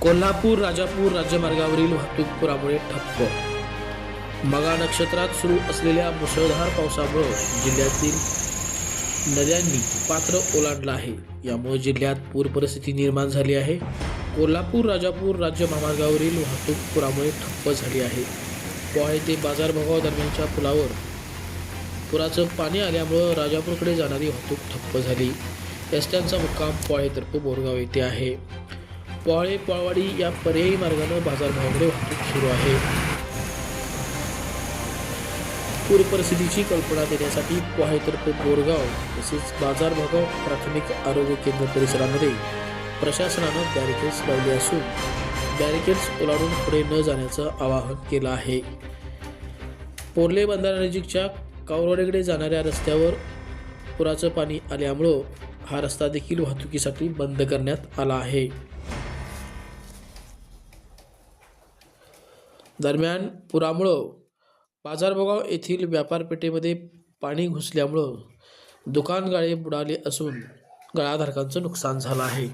कोल्हापूर राजापूर राज्यमार्गावरील वाहतूक पुरामुळे ठप्प. मगा नक्षत्रात सुरू असलेल्या मुसळधार पावसामुळं जिल्ह्यातील नद्यांनी पात्र ओलांडलं आहे. यामुळे जिल्ह्यात पूर परिस्थिती निर्माण झाली आहे. कोल्हापूर राजापूर राज्य महामार्गावरील वाहतूक पुरामुळे ठप्प झाली आहे. पोहाळे ते बाजारभगाव दरम्यानच्या पुलावर पुराचं पाणी आल्यामुळं राजापूरकडे जाणारी वाहतूक ठप्प झाली. रस्त्यांचा मुक्काम पोहाळेतर्फे बोरगाव येथे आहे. पोहाळे पळवाडी या पर्यायी मार्गानं बाजारभावाकडे वाहतूक सुरू आहे. पूर परिस्थितीची कल्पना देण्यासाठी पोहाळेतर्फे बोरगाव तसेच बाजारभागाव प्राथमिक आरोग्य केंद्र परिसरामध्ये प्रशासनानं बॅरिकेड्स लावले असून बॅरिकेड्स ओलाडून पुढे न जाण्याचं आवाहन केलं आहे. पोर्ले बंधाऱ्यानजीकच्या कावरवाडीकडे जाणाऱ्या रस्त्यावर पुराचं पाणी आल्यामुळं हा रस्ता देखील वाहतुकीसाठी बंद करण्यात आला आहे. दरम्यान पुरामुळं बाजारभोगाव येथील व्यापारपेठेमध्ये पाणी घुसल्यामुळं दुकानगाळे बुडाले असून गळाधारकांचं नुकसान झालं आहे.